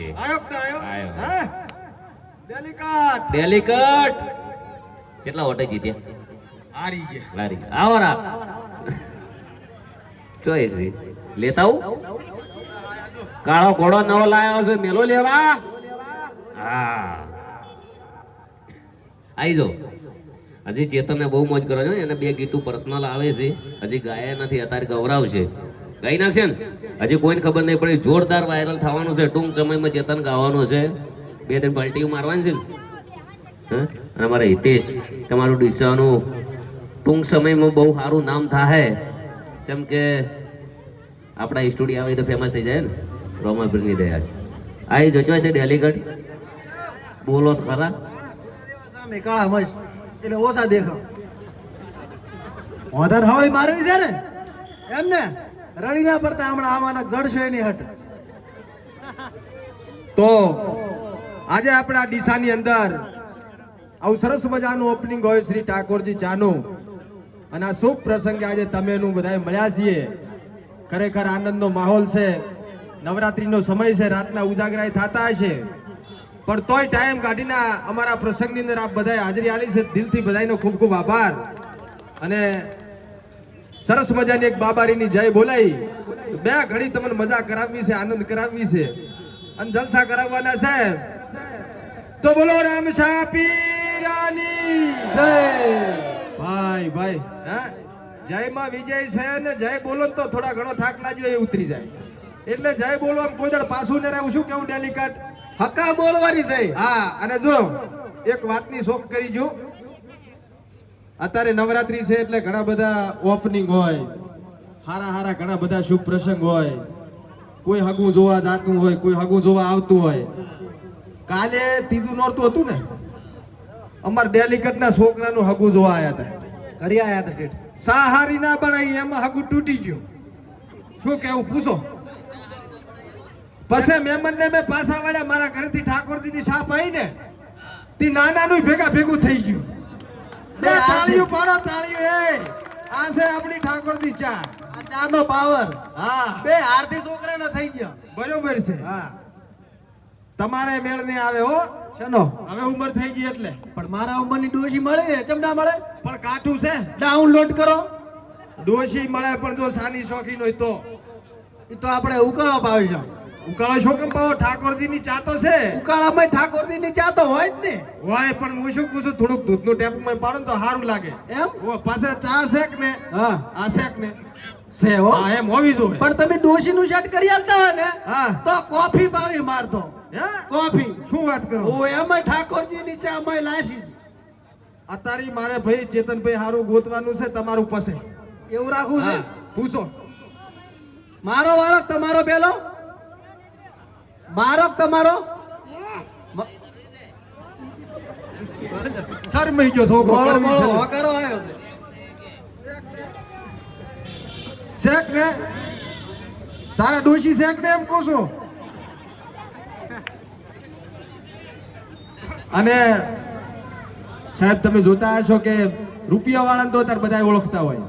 છે. હે? ડેલિકેટ. કેટલા વોટે જીત્યા? હારી ગયા. લારી આવો ચોઈસ લેતા આવું? કાળો ઘોડો નવો લાયો છે. મેલો લેવા? હા. આવી જો. હજી ચેતનને બહુ મોજ કરો છો એને બે ગીતું પર્સનલ આવે છે. હજી ગાયા નથી અત્યારે ગવરાવશે. ગાઈ નાખશે ને? હજી કોઈને ખબર નહીં પડે, જોરદાર વાયરલ થવાનું છે. ટૂંક સમયમાં ચેતન ગાવાનું છે. બે, ત્રણ પલટીઓ મારવાની છે ને? અને અમારા હિતેશ, તમારું ડીસાનું ટૂંક સમયમાં બહુ સારું નામ થાય જેમ કે આપણા સ્ટુડિયો આવે તો ફેમસ થઈ જાય ને? રોમાપીરની દયા આવી જચવાય છે ડેલીગઢ બોલો ખરા. એટલે ઓછા દેખાવ. વધારે હોય મારવી છે ને? એમ ને? રડી ના પડતા હમણાં આવાના જડશો એની હટ. તો આજે આપણા ડીસાની અંદર આવું સરસ મજાનું ઓપનિંગ હોય શ્રી ઠાકોરજી ચાનું. અને આ શુભ પ્રસંગે આજે તમે નું બધા મળ્યા છીએ. ખરેખર આનંદનો માહોલ છે. નવરાત્રીનો સમય છે, રાતના ઉજાગરાય થતા હશે. પણ તોય ટાઈમ કાઢીને અમારા પ્રસંગની અંદર આપ બધાએ હાજરી આલી છે. દિલથી બધાનો ખૂબ ખૂબ આભાર. અને સરસ મજાની એક બાબારીની જય બોલાઈ. બે ઘડી તમને મજા કરાવવી છે આનંદ કરાવવી છે. અને જલસા કરાવવાના છે. તો બોલો રામ પીરાની જય. ભાઈ ભાઈ હે? જયમાં વિજય છે ને જય બોલો તો થોડા ઘણો થાક લાગ્યો એ ઉતરી જાય. એટલે જય બોલો આમ કોઈ દળ પાછું ને રહેવું શું કેવું ડેલિકેટ? હક્કા બોલવાની છે. હા અને જો એક વાતની શોખ કરી જો અત્યારે નવરાત્રી છે એટલે ઘણા બધા ઓપનિંગ હોય. હારા હારા ઘણા બધા શુભ પ્રસંગ હોય. કોઈ હગું જોવા જાતું હોય, કોઈ હગું જોવા આવતું હોય. કાલે ત્રીજું નોરતું હતું ને? અમાર ડેલિકેટ ના છોકરાનું હગું જોવા આવ્યા હતા કરી આવ્યા હતા ઠેઠ. સાહારી ના બનાવી, એમાં હગું તૂટી ગયું. શું કેવું, પૂછો? પછી મેમન ને મેં પાછા વાળ્યા, મારા ઘરેથી ઠાકોરજી ની છાપ આવી ને, તી નાનાનું ભેગા ભેગું થઈ ગયું. લે તાળીઓ પાડો તાળીઓ એ. આ છે આપણી ઠાકોરજી ચા. આ ચાનો પાવર. હા. બે આરતી છોકરાના થઈ ગયા. બરોબર છે. હા. તમારે મેળ ને આવે હો. શેનો? હવે ઉંમર થઈ ગઈ એટલે. પણ મારા ઉંમરની ડોશી મળે ને ચમ ના મળે? પણ કાઠું છે. ડાઉનલોડ કરો. ડોશી મળે પણ જો સાની શોખીન હોય તો. એ તો આપણે ઉકાળો પાવી છે શું કેમ પાવો? ઠાકોરજી ની ચા તો છે. ઉકાળામાં ઠાકોરજી ની ચા તો હોય જ ને. વાય પણ હું શું પૂછું થોડુંક દૂધનું ટેપમાં પાડો ને તો સારું લાગે. એમ? ઓ પાસે ચા શેક ને. હા. આ શેક ને. છે હો. હા એમ હોવી જોઈએ. પણ તમે ડોશી નું સેટ કરી આલતા હોય ને હા. તો કોફી પાવી મારતો. હે? કોફી. શું વાત કરો? ઓ એમાં ઠાકોરજી ની ચા માં લાસી અત્યારે મારે ભાઈ ચેતનભાઈ હારું ગોતવાનું છે તમારું પાસે. એવું રાખવું છે? પૂછો. મારો વારો તમારો પેલો? મારો તમારો? શરમાઈ ગયો છોકરો. બોલો બોલો હકારો આવ્યો છે. શેક ને? તારા ડોશી શેક ને એમ કહું છું. અને સાહેબ તમે જોતા હશો કે રૂપિયા વાળાને તો અત્યારે બધા ઓળખતા હોય.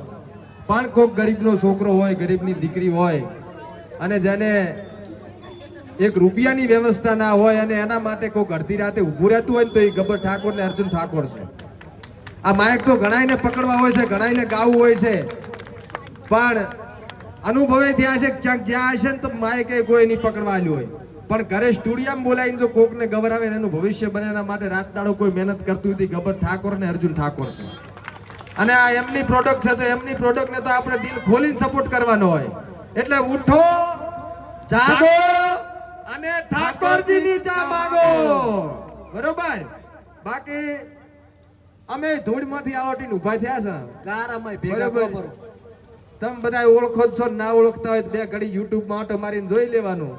પણ કોઈક ગરીબનો છોકરો હોય ગરીબની દીકરી હોય અને જેને એક રૂપિયાની વ્યવસ્થા ના હોય અને એના માટે કોઈક અડધી રાતે ઊભું રહેતું હોય ને તો એ ગબ્બર ઠાકોર ને અર્જુન ઠાકોર છે. આ માયક તો ઘણાયને પકડવા હોય છે ઘણાયને ગાવું હોય છે. પણ અનુભવે થયા છે ક્યાંક જ્યાં હશે ને તો માયકે કોઈ નહીં પકડવા આલ્યું હોય. પણ ઘરે સ્ટુડિયમ બોલાવીને જો કોકને ગભરાવે એનું ભવિષ્ય બને એના માટે રાત દાડો કોઈ મહેનત કરતું હતી ગબર ઠાકોર ને અર્જુન ઠાકોર છે. અને આ એમની પ્રોડક્ટ છે તો એમની પ્રોડક્ટને તો આપણે દિલ ખોલીને સપોર્ટ કરવાનો હોય. એટલે ઉઠો, જાગો! અને ઠાકોરજીની ચા માંગો. બરોબર? બાકી અમે ધૂળમાંથી આવટીને ઊભા થયા છે. અમે ભેગા બરાબર. તમે બધા ઓળખો છો ને ના ઓળખતા હોય બે ઘડી યુટ્યુબમાં ઓટો મારીને જોઈ લેવાનું.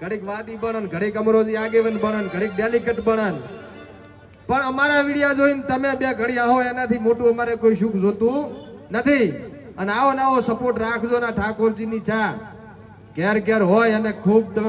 ઘડીક વાદી બણન ઘડીક અમરોજી આગેવન બણન ઘડીક ડેલિકેટ બણન પણ અમારા વિડિયા જોઈને તમે બે ઘડી આવો એનાથી મોટું અમારે કોઈ સુખ જોતું નથી. અને આવો ને આવો સપોર્ટ રાખજો ના ઠાકોરજીની ચા. ઘેર ઘેર હોય અને ખૂબ તમે